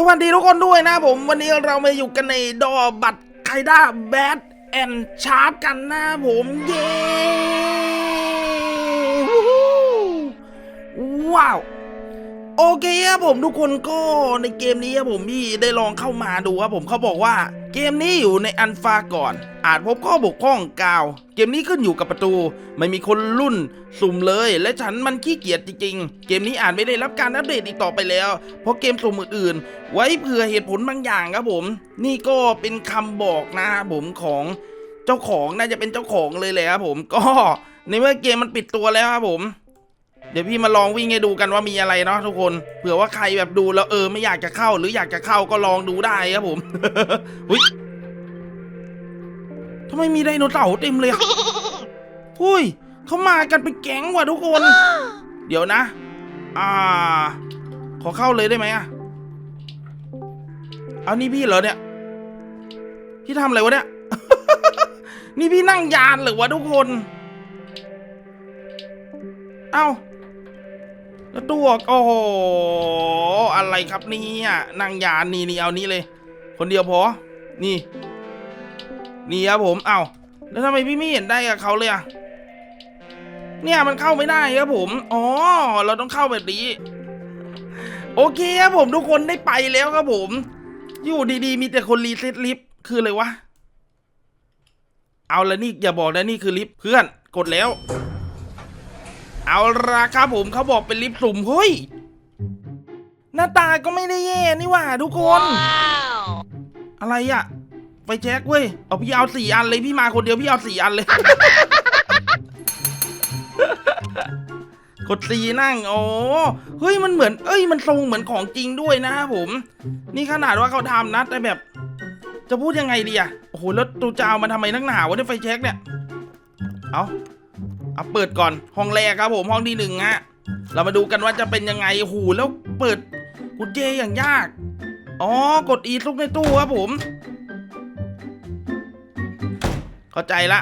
สวัสดีทุกคนด้วยนะผม วันนี้เรามาอยู่กันในดอบัตไคด้าแบทแอนชาร์ปกันนะผมเย้วู้ฮู้ว้าว โอเคครับผมทุกคนก็ในเกมนี้ครับผมพี่ได้ลองเข้ามาดูครับผมเขาบอกว่า เกมนี้อยู่ในอันฟาก่อน อาจพบข้อบกพร่องกาว เกมนี้ขึ้นอยู่กับประตู ไม่มีคนรุ่น สุ่มเลย และฉันมันขี้เกียจจริงๆ เกมนี้อาจไม่ได้รับการอัปเดตอีกต่อไปแล้ว เพราะเกมสุ่มอื่นๆ ไว้เผื่อเหตุผลบางอย่างครับผม นี่ก็เป็นคำบอกนะครับผมของเจ้าของน่าจะเป็นเจ้าของเลยแหละครับผม ก็ในเมื่อเกมมันปิดตัวแล้วครับผม ดี๋ยวพี่มาลองวิ่งให้ดูกันว่ามีอะไรเนาะทุกคนเผื่อว่าใครแบบดูแล้วเออไม่อยากจะเข้า หรืออยากจะเข้าก็ลองดูได้ครับผมหุ้ยทำไมมีไดโนเสาร์เต็มเลยอุ้ยเขามากันเป็นแก๊งว่ะทุกคน เดี๋ยวนะ อ่า ขอเข้าเลยได้ไหมอะเอานี่พี่เหรอเนี่ย พี่ทำอะไรวะเนี่ย นี่พี่นั่งยานหรือวะทุกคน เอ้า แล้วตัวโอ้โห อะไรครับเนี่ยนางยานนี่นี่เอานี้เลย คนเดียวพอ นี่ นี่ครับผม เอ้าแล้วทำไมพี่ไม่เห็นได้กับเขาเลยอะเนี่ยมันเข้าไม่ได้ครับผม อ๋อ เราต้องเข้าแบบนี้ โอเคครับผมทุกคนได้ไปแล้วครับผม อยู่ดีๆ มีแต่คนรีเซ็ตลิฟต์คืออะไรวะ เอาละนี่อย่าบอกนะนี่คือลิฟต์เพื่อนกดแล้ว เอาละครับผมเขาบอกเป็นลิฟต์สุ่มเฮ้ย หน้าตาก็ไม่ได้แย่นี่หว่าทุกคน อะไรอะไปแจ็คเว้ย เอาพี่เอาสี่อันเลยพี่มาคนเดียวพี่เอาสี่อันเลย กดสีนั่งโอ้เฮ้ยมันเหมือน เอ้ยมันทรงเหมือนของจริงด้วยนะครับผม นี่ขนาดว่าเขาทำนะแต่แบบ จะพูดยังไงดีอะโอ้โหแล้วตูจะเอามาทำไมนักหนาวะเนี่ยไฟแช็กเนี่ย เอา เอาเปิดก่อนห้องแรกครับผมห้องที่หนึ่งฮะเรามาดูกันว่าจะเป็นยังไงโอ้โหแล้วเปิดกุญแจอย่างยากอ๋อกดอีซุกในตู้ครับผม เข้าใจละ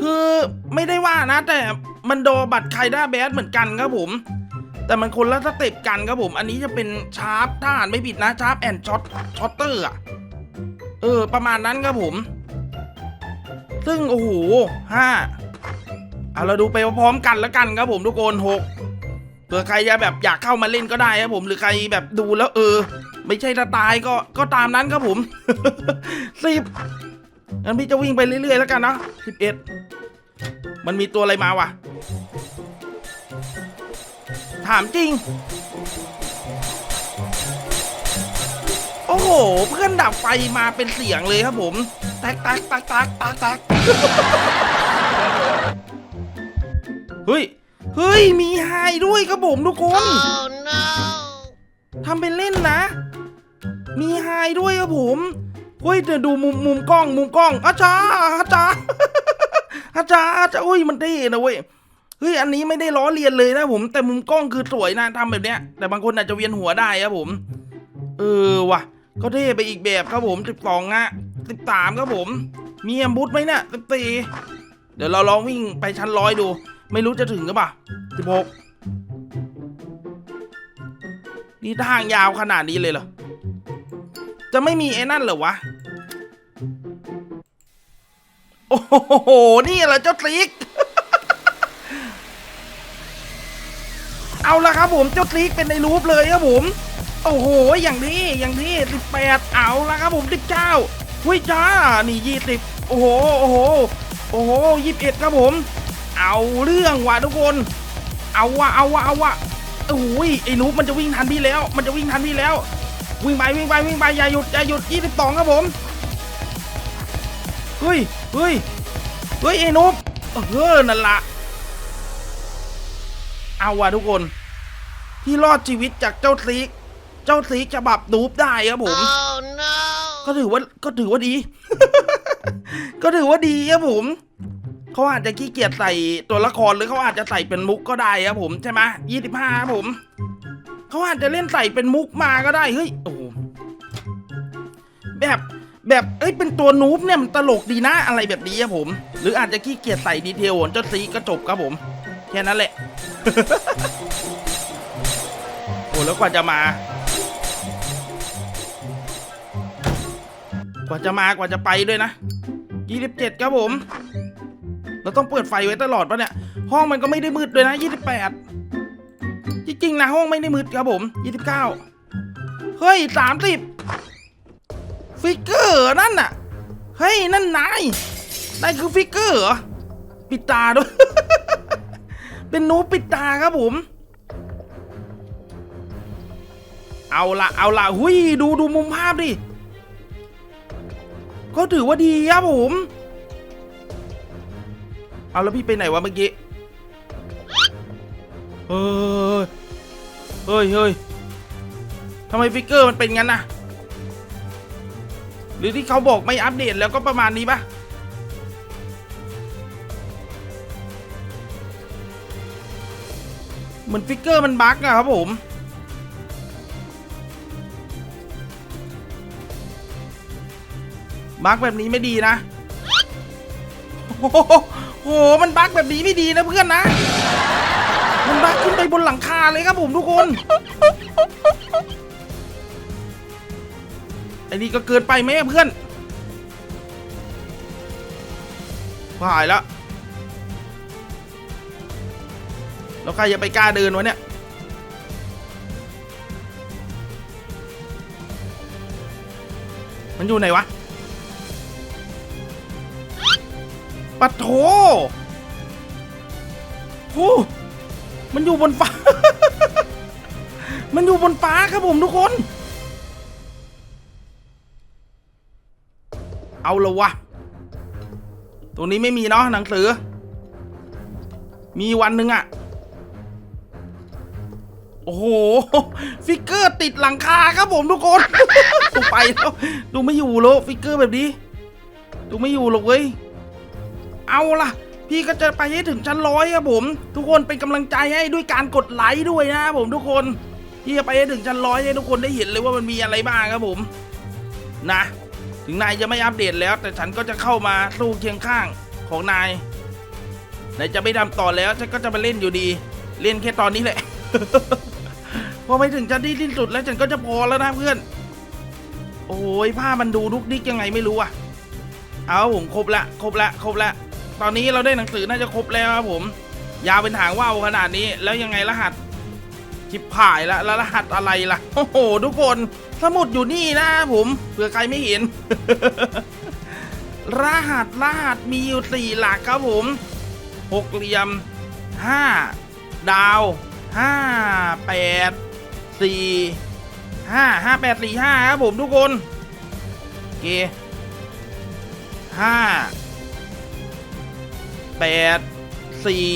คือไม่ได้ว่านะ แต่มันโดบัตรไคด้าแบสเหมือนกันครับผม แต่มันคนละสเต็ปกันครับผม อันนี้จะเป็นชาร์ปถ้าอ่านไม่ผิดนะชาร์ปแอนช็อตช็อตเตอร์อะเออ ประมาณนั้นครับผม ซึ่งโอ้โหห้าเอาเราดูไปพร้อมกันแล้วกันครับผมทุกคนหกเผื่อใครจะแบบอยากเข้ามาเล่นก็ได้ครับผมหรือใครแบบดูแล้วเออ ไม่ใช่สไตล์ก็ก็ตามนั้นครับผมสิบงั้นพี่จะวิ่งไปเรื่อยๆแล้วกันนะสิบเอ็ดมันมีตัวอะไรมาวะถามจริง โอ้โห เพื่อนดับไฟมาเป็นเสียงเลยครับผม ตกแตกแตกแตกแตกแตกเฮ้ย เฮ้ย มีไฮด้วยครับผมทุกคน Oh no! ทำเป็นเล่นนะ มีไฮด้วยครับผมเฮ้ยเดี๋ยวดูมุมมุมกล้อง มุมกล้องอาจารย์อาจารย์ อาจารย์อาจารย์อุ้ยมันเท่นะเว้ย เฮ้ยอันนี้ไม่ได้ล้อเลียนเลยนะผม แต่มุมกล้องคือสวยนะทำแบบเนี้ย แต่บางคนอาจจะเวียนหัวได้ครับผม เออว่ะ ก็เท่ไปอีกแบบครับผมสิบสองอะ สิบสามครับผม มีแอมบูทไหมเนี่ยสิบสี่เดี๋ยวเราลองวิ่งไปชั้นร้อยดู ไม่รู้จะถึงหรือเปล่าสิบหกนี่ทางยาวขนาดนี้เลยเหรอ จะไม่มีไอ้นั่นเหรอวะ โอ้โห นี่เหรอเจ้าติ๊กเอาละครับผมเจ้าติ๊กเป็นในรูปเลยครับผม โอ้โห อย่างนี้ อย่างนี้สิบแปดเอาละครับผมสิบเก้า หุ้ยจ้า นี่ยี่สิบโอ้โห โอ้โห โอ้โหยี่สิบเอ็ดครับผม เอาเรื่องว่ะทุกคน เอาว่ะ เอาว่ะ เอาว่ะโอ้ย ไอ้นูบมันจะวิ่งทันพี่แล้ว มันจะวิ่งทันพี่แล้ว วิ่งไป วิ่งไป วิ่งไป อย่าหยุด อย่าหยุดยี่สิบสองครับผม เฮ้ย เฮ้ย เฮ้ย ไอ้นุ๊บเออนั่นละ เอาว่ะทุกคนที่รอดชีวิตจากเจ้าซีก เจ้าซีกฉบับนูบได้ครับผม Oh no! ก็ถือว่าก็ถือว่าดี ก็ถือว่าดีครับผมเขาอาจจะขี้เกียจใส่ตัวละครหรือเขาอาจจะใส่เป็นมุกก็ได้ครับผมใช่ไหมยี่สิบห้าครับผมเขาอาจจะเล่นใส่เป็นมุกมาก็ได้เฮ้ยโอ้โหแบบแบบเอ้ยเป็นตัวนูบเนี่ยมันตลกดีนะอะไรแบบนี้ครับผม หรืออาจจะขี้เกียจใส่ดีเทลของเจ้าซีก็จบครับผมแค่นั้นแหละโอ้แล้วกว่าจะมา กว่าจะมากว่าจะไปด้วยนะยี่สิบเจ็ดครับผม เราต้องเปิดไฟไว้ตลอดปะเนี่ย ห้องมันก็ไม่ได้มืดด้วยนะยี่สิบแปดจริงๆนะห้องไม่ได้มืดครับผมยี่สิบเก้าเฮ้ยสามสิบฟิกเกอร์นั่นน่ะ เฮ้ย นั่นนายนายคือฟิกเกอร์เหรอ ปิดตาด้วย เป็นหนูปิดตาครับผม เอาละเอาละหุยดูดูมุมภาพดิ ก็ถือว่าดีครับผม เอาแล้วพี่ไปไหนวะเมื่อกี้ เฮ้ย เฮ้ยเฮ้ยทำไมฟิกเกอร์มันเป็นงั้นนะหรือที่เขาบอกไม่อัปเดตแล้วก็ประมาณนี้ปะเหมือนฟิกเกอร์มันบั๊กอะครับผม บั๊กแบบนี้ไม่ดีนะโอ้โห มันบั๊กแบบนี้ไม่ดีนะเพื่อนนะ มันบั๊กขึ้นไปบนหลังคาเลยครับผมทุกคนไอ้นี่ก็เกินไปไหมเพื่อนหายแล้วแล้วใครจะไปกล้าเดินวะเนี่ย มันอยู่ไหนวะ ปัดโถโอ้มันอยู่บนฟ้า มันอยู่บนฟ้าครับผมทุกคน เอาละวะ ตรงนี้ไม่มีเนาะหนังสือ มีวันหนึ่งอะโอ้โห ฟิกเกอร์ติดหลังคาครับผมทุกคนดูไปแล้ว ดูไม่อยู่แล้วฟิกเกอร์แบบนี้ ดูไม่อยู่หรอกเว้ย เอาล่ะ พี่ก็จะไปให้ถึงชั้นร้อยครับผม ทุกคนเป็นกำลังใจให้ด้วยการกดไลค์ด้วยนะครับผมทุกคนพี่จะไปให้ถึงชั้นร้อยให้ทุกคนได้เห็นเลยว่ามันมีอะไรบ้างครับผม นะ ถึงนายจะไม่อัปเดตแล้ว แต่ฉันก็จะเข้ามาสู้เคียงข้างของนายนายจะไม่ทำต่อแล้วฉันก็จะมาเล่นอยู่ดี เล่นแค่ตอนนี้แหละพอไปถึงชั้นที่สิ้นสุดแล้วฉันก็จะพอแล้วนะเพื่อน โอ้ยผ้ามันดูดุกดิกยังไงไม่รู้อะเอาผมครบละ ครบละ ครบละ ตอนนี้เราได้หนังสือน่าจะครบแล้วครับผม ยาวเป็นหางว่าวขนาดนี้ แล้วยังไงรหัสชิบผายละแล้วรหัสอะไรล่ะ โอ้โห ทุกคน สมุดอยู่นี่นะผมเผื่อใครไม่เห็น รหัสรหัสมีอยู่สี่หลักครับผมหกเหลี่ยมห้าดาวห้าแปดสี่ห้าห้าแปดสี่ห้าครับผมทุกคนโอเคห้า แปดสี่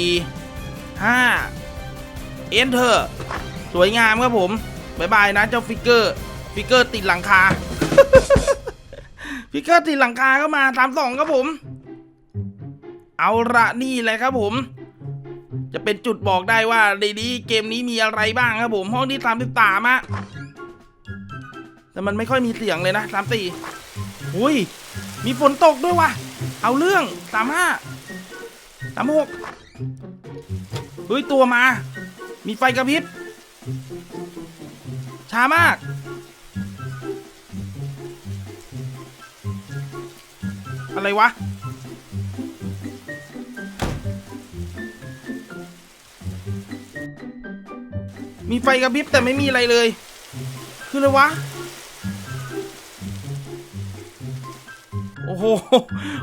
ห้าเอนเตอร์สวยงามครับผมบายบายนะเจ้าฟิกเกอร์ฟิกเกอร์ติดหลังคาฟิกเกอร์ติดหลังคาก็มาสามสองครับผม เอาละนี่แหละครับผม จะเป็นจุดบอกได้ว่าในนี้เกมนี้มีอะไรบ้างครับผม ห้องที่สามสิบสามอะแต่มันไม่ค่อยมีเสียงเลยนะสามสี่อุ้ย มีฝนตกด้วยว่ะ เอาเรื่องสามห้า สามหกเฮ้ย ตัวมา มีไฟกระพริบ ช้ามาก อะไรวะ มีไฟกระพริบแต่ไม่มีอะไรเลย คืออะไรวะ โอ้โห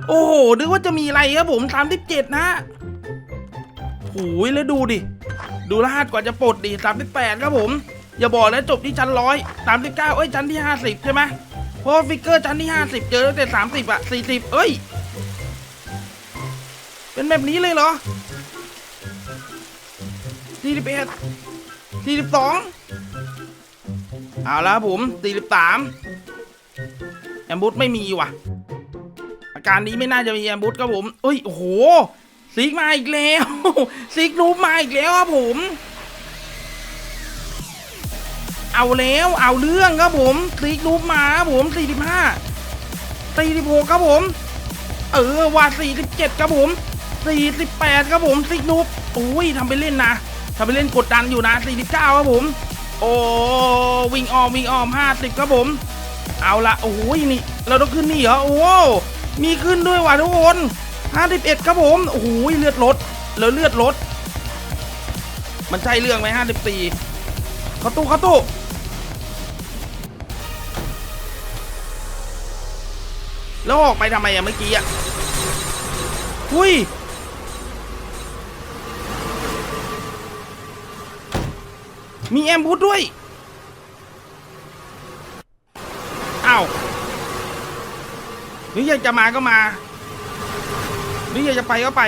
โอ้โห นึกว่าจะมีอะไรครับผมสามสิบเจ็ดนะโอ้ยแล้วดูดิ ดูรหัสกว่าจะปลดดิสามสิบแปดครับผม อย่าบอกนะจบที่ชั้นร้อยสามสิบเก้าเอ้ยชั้นที่ห้าสิบใช่ไหมเพราะฟิกเกอร์ชั้นที่ห้าสิบเจอตั้งแต่สามสิบอะสี่สิบเอ้ย เป็นแบบนี้เลยเหรอสี่สิบเอ็ดสี่สิบสองเอาละครับผมสี่สิบสามแอมบูสไม่มีว่ะ อาการนี้ไม่น่าจะมีแอมบูสครับผมเอ้ยโอ้โหซิกมาอีกแล้วซิกรูปมาอีกแล้วครับผม เอาแล้วเอาเรื่องครับผมซิกรูปมาครับผมสี่สิบห้าสี่สิบหกครับผม เออว่าสี่สิบเจ็ดครับผมสี่สิบแปดครับผมซิกรูปโอ้ยทำไปเล่นนะทำไปเล่นกดดันอยู่นะสี่สิบเก้าครับผม โอ้วิ่งออมวิ่งออมห้าสิบครับผม เอาละโอ้โหนี่เราต้องขึ้นนี่เหรอโอ้ มีขึ้นด้วยว่ะทุกคน51ครับผมโอ้โหเลือดลดแล้วเลือดลด มันใช่เรื่องไหม54เข้าตู้เข้าตู้แล้วออกไปทำไมอะเมื่อกี้อะหุยมีแอมบูดด้วย อ้าว หรืออยากจะมาก็มา หรืออยากจะไปก็ไป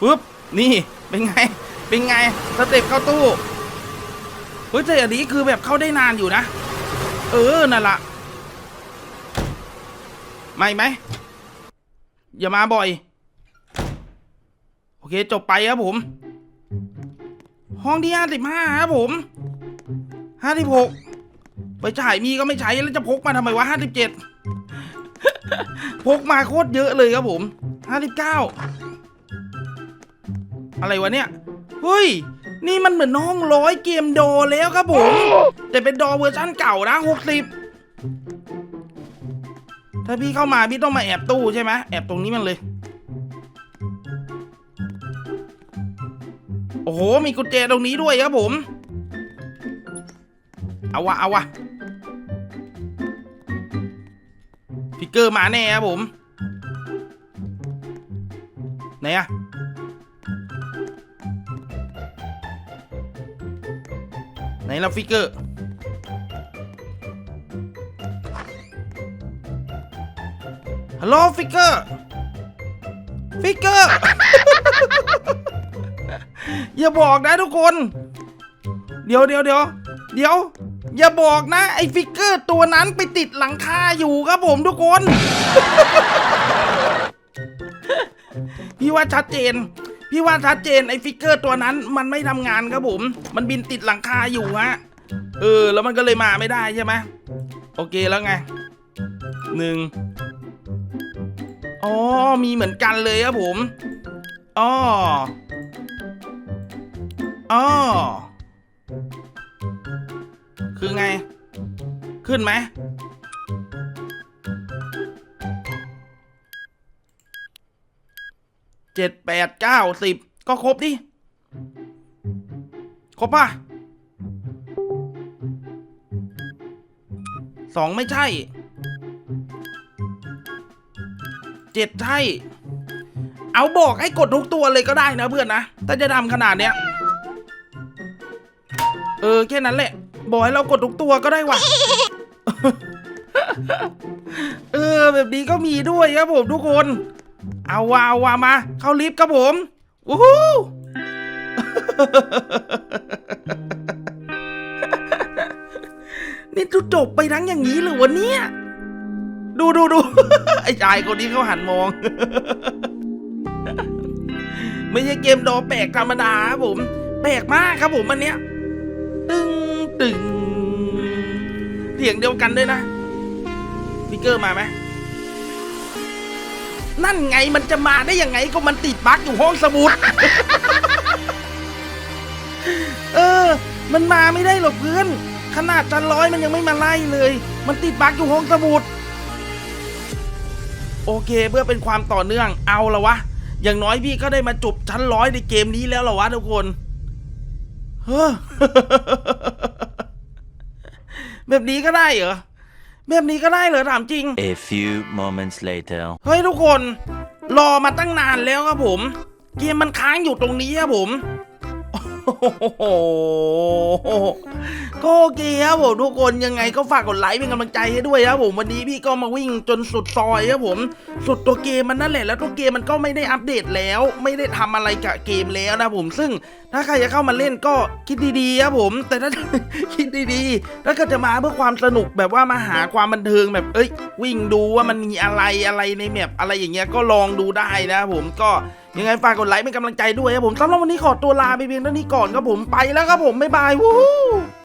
ปึ๊บนี่เป็นไง เป็นไงสเต็ปเข้าตู้เฮ้ยแต่อันนี้คือแบบเข้าได้นานอยู่นะ เออนั่นละไม่ไหมอย่ามาบ่อย โอเคจบไปครับผม ห้องที่ห้าสิบห้าครับผมห้าสิบหก ไปจ่ายมีก็ไม่ใช้แล้วจะพกมาทำไมวะห้าสิบเจ็ดพกมาโคตรเยอะเลยครับผมห้าสิบเก้าอะไรวะเนี่ย เฮ้ย นี่มันเหมือนห้องร้อยเกมโดแล้วครับผม แต่เป็นดอเวอร์ชันเก่านะหกสิบถ้าพี่เข้ามาพี่ต้องมาแอบตู้ใช่ไหมแอบตรงนี้มันเลย โอ้โห มีกุญแจตรงนี้ด้วยครับผม เอาวะเอาวะฟิกเกอร์มาแน่ครับผม ไหนอะไหนละฟิกเกอร์ฮัลโหลฟิกเกอร์ฟิกเกอร์ อย่าบอกนะทุกคน เดี๋ยวเดี๋ยวเดี๋ยวเดี๋ยว อย่าบอกนะ ไอ้ฟิกเกอร์ตัวนั้นไปติดหลังคาอยู่ครับผมทุกคน พี่ว่าชัดเจน พี่ว่าชัดเจนไอ้ฟิกเกอร์ตัวนั้นมันไม่ทำงานครับผม มันบินติดหลังคาอยู่ฮะ เออ แล้วมันก็เลยมาไม่ได้ใช่ไหมโอเคแล้วไงหนึ่งอ๋อ มีเหมือนกันเลยครับผมอ๋ออ๋อ คือไง ขึ้นไหม เจ็ดแปดเก้าสิบก็ครบดิ ครบป่ะสองไม่ใช่ เจ็ดใช่ เอาบอกให้กดทุกตัวเลยก็ได้นะเพื่อนนะ ถ้าจะทำขนาดเนี้ย เออ แค่นั้นแหละ บอกให้เรากดทุกตัวก็ได้ว่ะ เออ แบบนี้ก็มีด้วยครับผมทุกคน เอาวาเอาวามา เข้าลิฟต์ครับผมวู้ฮู้นี่จุจบไปทั้งอย่างนี้เลยวะเนี่ย ดูดูดูไอ้ชายคนนี้เขาหันมอง ไม่ใช่เกมดอแปลกธรรมดาครับผม แปลกมากครับผมอันเนี้ยตึง ตึงเสียงเดียวกันด้วยนะฟิกเกอร์มาไหมนั่นไงมันจะมาได้ยังไงก็มันติดบั๊กอยู่ห้องสมุด เออ มันมาไม่ได้หรอกเพื่อน ขนาดชั้นร้อยมันยังไม่มาไล่เลย มันติดบั๊กอยู่ห้องสมุด โอเคเพื่อเป็นความต่อเนื่องเอาละวะ อย่างน้อยพี่ก็ได้มาจบชั้นร้อยในเกมนี้แล้วเหรอวะทุกคน เฮ้อ แบบนี้ก็ได้เหรอ แบบนี้ก็ได้เหรอถามจริง A few moments later. เฮ้ยทุกคน รอมาตั้งนานแล้วครับผม เกมมันค้างอยู่ตรงนี้ครับผม โอ้โหก็โอเคครับผมทุกคนยังไงก็ฝากกดไลค์เป็นกำลังใจให้ด้วยครับผมวันนี้พี่ก็มาวิ่งจนสุดซอยครับผมสุดตัวเกมมันนั่นแหละแล้วตัวเกมมันก็ไม่ได้อัปเดตแล้ว ไม่ได้ทำอะไรกับเกมแล้วนะผมซึ่งถ้าใครจะเข้ามาเล่นก็คิดดีๆครับผม แต่ถ้าคิดดีๆถ้าเก็จะมาเพื่อความสนุกแบบว่ามาหาความบันเทิงแบบเอ้ย วิ่งดูว่ามันมีอะไรอะไรในแมปอะไรอย่างเงี้ยก็ลองดูได้นะผมก็ยังไงฝากกดไลค์เป็นกำลังใจด้วยครับผมสำหรับวันนี้ขอตัวลาไปเพียงเท่านี้ก่อนครับผมไปแล้วครับผมบ๊ายบายวู้